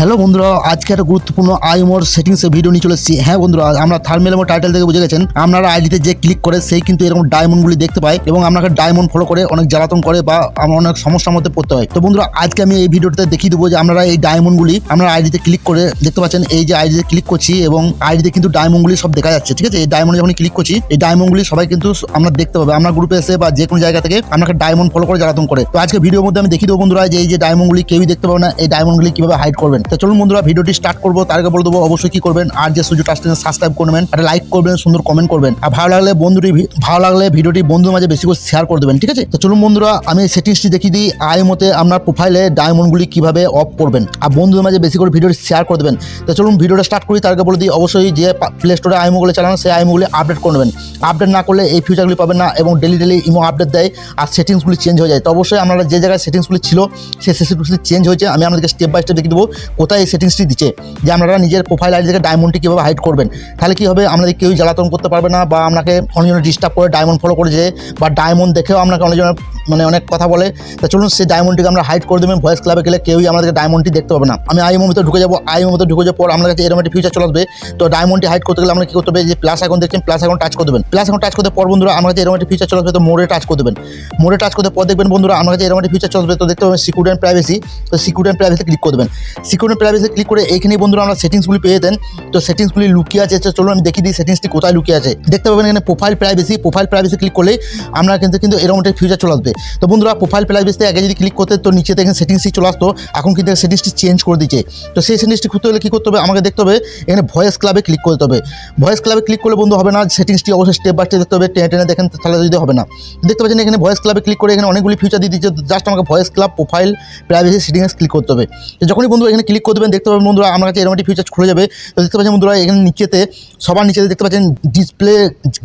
Hello বন্ধুরা, আজকে একটা গুরুত্বপূর্ণ আইমোর সেটিংস এর ভিডিও নিয়ে চলে এসেছি। হ্যাঁ বন্ধুরা, আমরা থার্মেল এবং টাইটেল থেকে বুঝে গেছেন। আপনারা আইডিতে যে ক্লিক করে, সেই কিন্তু এরকম ডায়মন্ডগুলি দেখতে পায় এবং আপনাকে ডায়মন্ড ফলো করে, অনেক জ্বালাতন করে বা আমরা অনেক সমস্যার মধ্যে পড়তে হয়। তো বন্ধুরা, আজকে আমি এই ভিডিওটাতে দেখিয়ে দেবো যে আপনারা এই ডায়মন্ডগুলি আপনারা আইডিতে ক্লিক করে দেখতে পাচ্ছেন। এই যে আইডিতে ক্লিক করছি এবং আইডিতে কিন্তু ডায়মন্ডগুলি সব দেখা যাচ্ছে, ঠিক আছে? এই ডায়মন্ডে যখন ক্লিক করছি, এই ডায়মন্ডগুলি সবাই কিন্তু আমরা দেখতে পাবে। আমরা গ্রুপে এসে বা যে কোনো জায়গা থেকে আপনাকে ডায়মন্ড ফলো করে, জ্বালাতন করে। তো আজকে ভিডিওর মধ্যে আমি দেখিয়ে দেবো বন্ধুরা যে এই যে ডায়মন্ডগুলি কেউই দেখতে পাবে না, এই ডায়মন্ডগুলি কীভাবে হাইড করবেন। তো চলুন বন্ধুরা, ভিডিওটি স্টার্ট করব। তার আগে বলে দেবো, অবশ্যই কি করবেন? আর যে সুযোগ আসতে সাবস্ক্রাইব করবেন একটা লাইক করবেন, সুন্দর কমেন্ট করবেন। আর ভালো লাগলে বন্ধুটি, ভালো লাগলে ভিডিওটি বন্ধুর মাঝে বেশি করে শেয়ার করে দেবেন, ঠিক আছে? তো চলুন বন্ধুরা, আমি সেটিংসটি দেখিয়ে দিই। আই মতে আপনার প্রোফাইলে ডায়মন্ডগুলি কীভাবে অফ করবেন। আর বন্ধুদের মাঝে বেশি করে ভিডিওটি শেয়ার করে দেবেন। তো চলুন ভিডিওটা স্টার্ট করি, তার আগে বলে দিই, অবশ্যই যে প্লে স্টোরে আইমোগুলো চালানো সেই আইমোগুলি আপডেট করে নেবেন। আপডেট না করলে এই ফিউচারগুলি পাবেন না এবং ডেলি ডেলি ইমো আপডেট দেয় আর সেটিংসগুলি চেঞ্জ হয়ে যায়। তো অবশ্যই আপনারা যে জায়গায় সেটিংসগুলি ছিল, সেই সেটিংসগুলি চেঞ্জ হয়েছে। আমি আপনাদেরকে স্টেপ বাই স্টেপ দেখিয়ে দেবো। কোথায় এই সেটিংসটি দিচ্ছে? যে আপনারা নিজের প্রোফাইল আইডি থেকে ডায়মন্ডটি কীভাবে হাইড করবেন? তাহলে কী হবে? আপনাদের কেউই জ্বালাতন করতে পারবে না বা আপনাকে অনেকজন ডিস্টার্ব করে ডায়মন্ড ফলো করে যে বা ডায়মন্ড দেখেও আপনাকে অনেকজন মানে অনেক কথা বলে। তা চলুন সেই ডায়মন্ডটিকে আমরা হাইড করে দেবেন ভয়েস ক্লাবে গেলে কেউই আমাদেরকে ডায়মন্ডটি দেখতে পাবে না। আমি আইমো মতো ঢুকে যাব আইমো মতো ঢুকে যাওয়ার পর আমাদের কাছে এরকম একটা ফিউচার চলে আসবে। তো ডায়মন্ডটি হাইড করতে গেলে আমরা কী করতে হবে? যে প্লাস এখন দেখছেন প্লাস এখন টাচ করে দেবেন। প্লাস এখন টাচ করতে পর বন্ধুরা আমার কাছে এরকম একটা ফিউচার চলে আসবে, তো মোড়ে টাচ করে দেবেন। মোড়ে টাচ করতে পর দেখবেন বন্ধুরা আমার কাছে এরকম একটা ফিউচার চলে আসবে, তো দেখতে পাবেন সিকিউরিটি অ্যান্ড প্রাইভেসি তো সিকিউরিটি অ্যান্ড প্রাইভেসি ক্লিক করে দেবেন। সিকিউরিটি প্রাইভেসি ক্লিক করে এইখানেই বন্ধুরা আমরা সেটিংসগুলি পেয়ে দেন তো সেটিংসগুলি লুকিয়ে আছে চলুন আমি দেখিয়ে দিই সেটিংসটি কোথায় লুকিয়ে আছে। দেখতে পাবেন এখানে profile privacy profile privacy click করলে আমরা কিন্তু কিন্তু এরকম একটা ফিউচার চলে আসবে। তো বন্ধুরা প্রোফাইল প্রাইভেসিতে আগে যদি ক্লিক করতে, তো নিচে দেখেন সেটিংসটি চলে আসতো। এখন কিন্তু সেটিংসটি চেঞ্জ করে দিচ্ছে। তো সেই সেটিংসটি খুঁজতে হলে কী করতে হবে? আমাকে দেখতে হবে, এখানে ভয়েস ক্লাবে ক্লিক করতে হবে। ভয়েস ক্লাবে ক্লিক করলে বন্ধু হবে না সেটিংসটি অবশ্যই স্টেপ বাই স্টেপ দেখতে হবে। টেনে টেনে দেখেন, তাহলে যদি হবে না। দেখতে পাচ্ছেন এখানে ভয়েস ক্লাবে ক্লিক করে এখানে অনেকগুলি ফিচার দিয়ে দিচ্ছে। জাস্ট আমাকে voice club profile privacy settings click করতে হবে। তো যখনই বন্ধু এখানে ক্লিক করে দেবেন দেখতে পাবেন বন্ধুরা, আমার কাছে এরকম একটি ফিচার খুলে যাবে। তো দেখতে পাচ্ছেন বন্ধুরা, এখানে নিচেতে, সবার নিচেতে দেখতে পাচ্ছেন ডিসপ্লে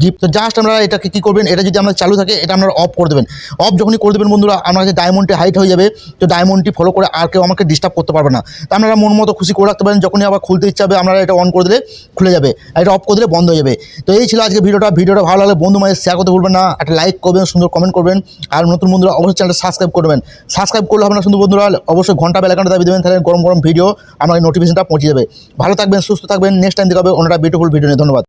গিফট তো জাস্ট আমরা এটাকে কী করবেন, এটা যদি আমরা চালু থাকে, এটা আপনারা অফ করে দেবেন। অফ যখনই করে দেবেন বন্ধুরা আমার কাছে ডায়মন্ডটি হাইট হয়ে যাবে, তো ডায়মন্ডটি ফলো করে আর কেউ আমাকে ডিস্টার্ব করতে পারবে না। তো আপনারা মন মতো খুশি করে রাখতে পারেন, যখনই আবার খুলতে ইচ্ছা হবে, আপনারা এটা অন করে দিলে খুলে যাবে, আর এটা অফ করে দিলে বন্ধ হয়ে যাবে। তো এই ছিল আজকে ভিডিওটা ভিডিওটা ভালো লাগলে বন্ধু মাঝে শেয়ার করতে ভুলবেন না, একটা লাইক করবেন, সুন্দর কমেন্ট করবেন, আর নতুন বন্ধুরা অবশ্যই চ্যানেলটা সাবস্ক্রাইব করবেন। সাবস্ক্রাইব করলে না সুন্দর বন্ধুরা, অবশ্যই ঘণ্টা বেলাকানটা দাবি দেবেন, তাহলে গরম গরম ভিডিও আমার নোটিফিকেশনটা পৌঁছে যাবে। ভালো থাকবেন, সুস্থ থাকবেন নেক্সট টাইম দেখাবে অন্যটা বিউটিফুল ভিডিও নিয়ে, ধন্যবাদ।